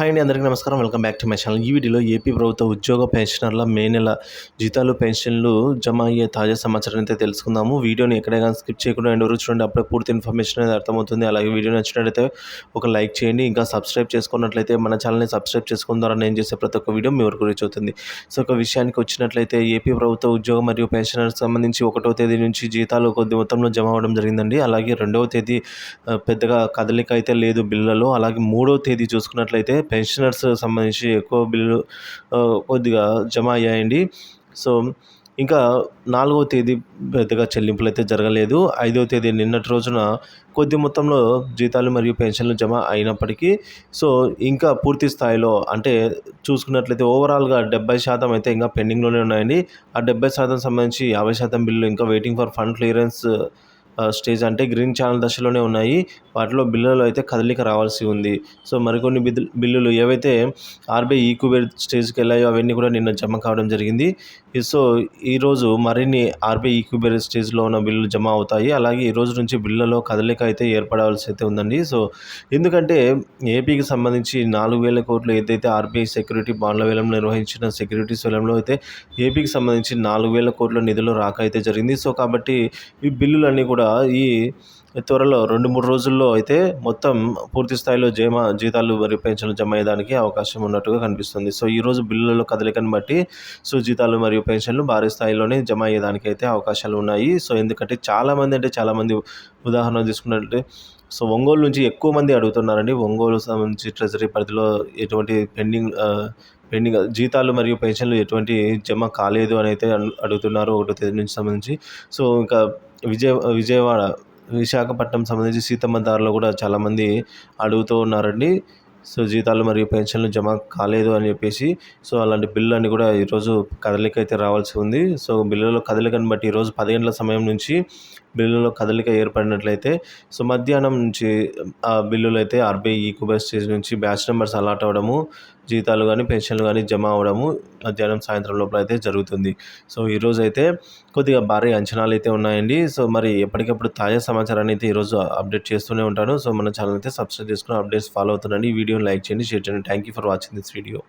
Hi అండి అందరికీ నమస్కారం. Welcome back to my channel. ఈ వీడియోలో ఏపీ ప్రభుత్వ ఉద్యోగ పెన్షనర్ల మే నెల జీతాలు పెన్షన్లు జమ అయ్యే తాజా సమాచారం అయితే తెలుసుకుందాము. వీడియోని ఎక్కడే కానీ స్కిప్ చేయకుండా ఎండ్ వరకు చూడండి. అప్పుడే పూర్తి ఇన్ఫర్మేషన్ అనేది అర్థమవుతుంది. అలాగే వీడియో నచ్చినట్లయితే ఒక లైక్ చేయండి. ఇంకా సబ్స్క్రైబ్ చేసుకున్నట్లయితే మన ఛానల్ని సబ్స్క్రైబ్ చేసుకున్న ద్వారా నేను చేసే ప్రతి ఒక్క వీడియో మీ వరకు రీచ్ అవుతుంది. సో ఒక విషయానికి వచ్చినట్లయితే ఏపీ ప్రభుత్వ ఉద్యోగం మరియు పెన్షనర్కి సంబంధించి ఒకటో తేదీ నుంచి జీతాలు కొద్ది మొత్తంలో జమ అవ్వడం జరిగిందండి. అలాగే రెండవ తేదీ పెద్దగా కదలిక అయితే లేదు బిల్లలో అలాగే మూడవ తేదీ చూసుకున్నట్లయితే పెన్షనర్స్ సంబంధించి ఎక్కువ బిల్లు కొద్దిగా జమ అయ్యాయండి. సో ఇంకా నాలుగవ తేదీ పెద్దగా చెల్లింపులు అయితే జరగలేదు. ఐదవ తేదీ నిన్నటి రోజున కొద్ది మొత్తంలో జీతాలు మరియు పెన్షన్లు జమ అయినప్పటికీ సో ఇంకా పూర్తి స్థాయిలో అంటే చూసుకున్నట్లయితే ఓవరాల్గా డెబ్బై శాతం అయితే ఇంకా పెండింగ్లోనే ఉన్నాయండి. ఆ డెబ్బై శాతం సంబంధించి యాభై శాతం బిల్లు ఇంకా waiting for fund clearance stage అంటే గ్రీన్ ఛానల్ దశలోనే ఉన్నాయి. వాటిలో బిల్లులు అయితే కదలిక రావాల్సి ఉంది. సో మరికొన్ని బిల్లు బిల్లులు ఏవైతే ఆర్బీఐ ఈక్యూబేర్ స్టేజ్కి వెళ్ళాయో అవన్నీ కూడా నిన్న జమ కావడం జరిగింది. సో ఈరోజు మరిన్ని ఆర్బీఐ ఈక్యూబేర్ స్టేజ్లో ఉన్న బిల్లులు జమ అవుతాయి. అలాగే ఈ రోజు నుంచి బిల్లులో కదలిక అయితే ఏర్పడాల్సి అయితే ఉందండి. సో ఎందుకంటే ఏపీకి సంబంధించి నాలుగు వేల కోట్లు ఏదైతే ఆర్బీఐ సెక్యూరిటీ బాండ్ల వేలంలో నిర్వహించిన సెక్యూరిటీస్ వేలంలో అయితే ఏపీకి సంబంధించి నాలుగు వేల కోట్ల నిధులు రాక అయితే జరిగింది. సో కాబట్టి ఈ బిల్లులన్నీ కూడా ఈ త్వరలో రెండు మూడు రోజుల్లో అయితే మొత్తం పూర్తి స్థాయిలో జమ జీతాలు మరియు పెన్షన్లు జమ అయ్యేదానికి అవకాశం ఉన్నట్టుగా కనిపిస్తుంది. సో ఈ రోజు బిల్లులలో కదలికను బట్టి సో జీతాలు మరియు పెన్షన్లు భారీ స్థాయిలోనే జమ అయ్యేదానికి అయితే అవకాశాలు ఉన్నాయి. సో ఎందుకంటే చాలామంది అంటే చాలామంది ఉదాహరణ తీసుకున్నట్లయితే సో ఒంగోలు నుంచి ఎక్కువ మంది అడుగుతున్నారండి. ఒంగోలు సంబంధించి ట్రెజరీ పరిధిలో ఎటువంటి పెండింగ్ పెండింగ్ జీతాలు మరియు పెన్షన్లు ఎటువంటి జమ కాలేదు అని అయితే అడుగుతున్నారు. ఒకటో తేదీ నుంచి సంబంధించి. సో ఇంకా విజయ విజయవాడ విశాఖపట్నం సంబంధించి సీతమ్మ దారిలో కూడా చాలామంది అడుగుతూ ఉన్నారండి. సో జీతాలు మరియు పెన్షన్లు జమ కాలేదు అని చెప్పేసి సో అలాంటి బిల్లు అన్నీ కూడా ఈరోజు కదలిక అయితే రావాల్సి ఉంది. సో బిల్లులో కదలికను బట్టి ఈరోజు పది గంటల సమయం నుంచి బిల్లులో కదలిక ఏర్పడినట్లయితే సో మధ్యాహ్నం నుంచి ఆ బిల్లులు అయితే ఆర్బీఐ ఈక్యుబర్ స్టేజ్ నుంచి బ్యాచ్ నెంబర్స్ అలాట్ అవ్వడము జీతాలు కానీ పెన్షన్లు కానీ జమ అవ్వడము మధ్యాహ్నం సాయంత్రం లోపల అయితే జరుగుతుంది. సో ఈరోజు అయితే కొద్దిగా భారీ అంచనాలు అయితే ఉన్నాయండి. సో మరి ఎప్పటికప్పుడు తాజా సమాచారాన్ని అయితే ఈరోజు అప్డేట్ చేస్తూనే ఉంటాను. సో మన ఛానల్ అయితే సబ్స్క్రైబ్ చేసుకుని అప్డేట్స్ ఫాలో అవుతుండండి. వీడియోని లైక్ చేయండి షేర్ చేయండి. Thank you for watching this video